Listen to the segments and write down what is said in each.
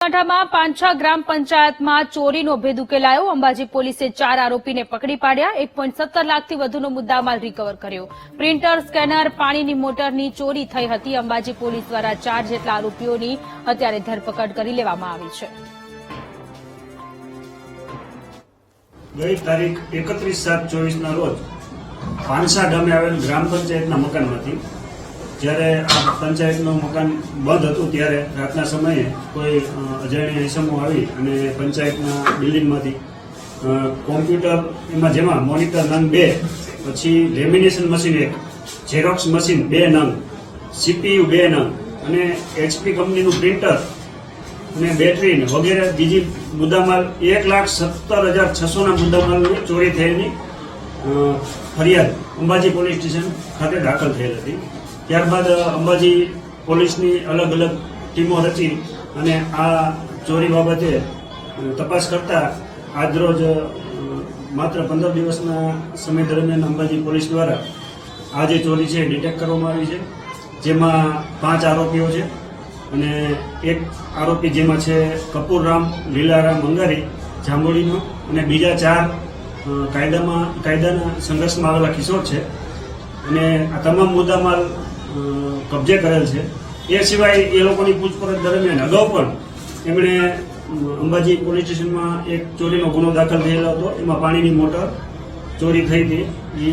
બનાસકાંઠામાં પાંછા ગ્રામ પંચાયતમાં ચોરીનો ભેદ ઉકેલાયો. અંબાજી પોલીસે ચાર આરોપીને પકડી પાડ્યા. એક લાખથી વધુનો મુદ્દામાલ રિકવર કર્યો. પ્રિન્ટર, સ્કેનર, પાણીની મોટરની ચોરી થઈ હતી. અંબાજી પોલીસ દ્વારા ચાર જેટલા આરોપીઓની અત્યારે ધરપકડ કરી લેવામાં આવી છે. ગઈ તારીખ એકત્રીસ સાત ચોવીસના રોજ પાનસા ગામે આવેલ ગ્રામ પંચાયતના મકાનમાંથી જ્યારે આ પંચાયતનું મકાન બંધ હતું ત્યારે રાતના સમયે કોઈ અજાણ્યા ઇસમો આવી અને પંચાયતના બિલ્ડિંગમાંથી કોમ્પ્યુટર એમાં જેમાં મોનિટર નંગ બે, પછી લેમિનેશન મશીન એક, ઝેરોક્સ મશીન બે નંગ, સીપીયુ બે નંગ અને એચપી કંપનીનું પ્રિન્ટર અને બેટરી વગેરે બીજી મુદ્દામાલ એક લાખ સત્તર હજાર છસોના મુદ્દામાલની ચોરી થયેલી ફરિયાદ અંબાજી પોલીસ સ્ટેશન ખાતે દાખલ થયેલ હતી. ત્યારબાદ અંબાજી પોલીસની અલગ અલગ ટીમો રચી અને આ ચોરી બાબતે તપાસ કરતા આજરોજ માત્ર પંદર દિવસના સમય દરમિયાન અંબાજી પોલીસ દ્વારા આ જે ચોરી છે ડિટેક્ટ કરવામાં આવી છે. જેમાં પાંચ આરોપીઓ છે અને એક આરોપી જેમાં છે કપૂરરામ લીલારામ અંગારી જાંબોડીનો અને બીજા ચાર કાયદામાં કાયદાના સંઘર્ષમાં આવેલા કિશોર છે. અને આ તમામ મુદ્દામાલ અ, કબજે કરેલ છે. એ સિવાય એ લોકોની પૂછપરછ દરમિયાન અગાઉ પણ એમણે અંબાજી પોલીસ સ્ટેશનમાં એક ચોરીનો ગુનો દાખલ થયેલો હતો. એમાં પાણીની મોટર ચોરી થઈ હતી. એ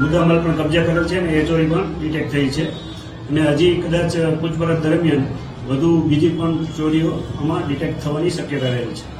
મુદ્દામાલ પણ કબજે કરેલ છે અને એ ચોરી પણ ડિટેક્ટ થઈ છે. અને હજી કદાચ પૂછપરછ દરમિયાન વધુ બીજી પણ ચોરીઓ આમાં ડિટેક્ટ થવાની શક્યતા રહેલ છે.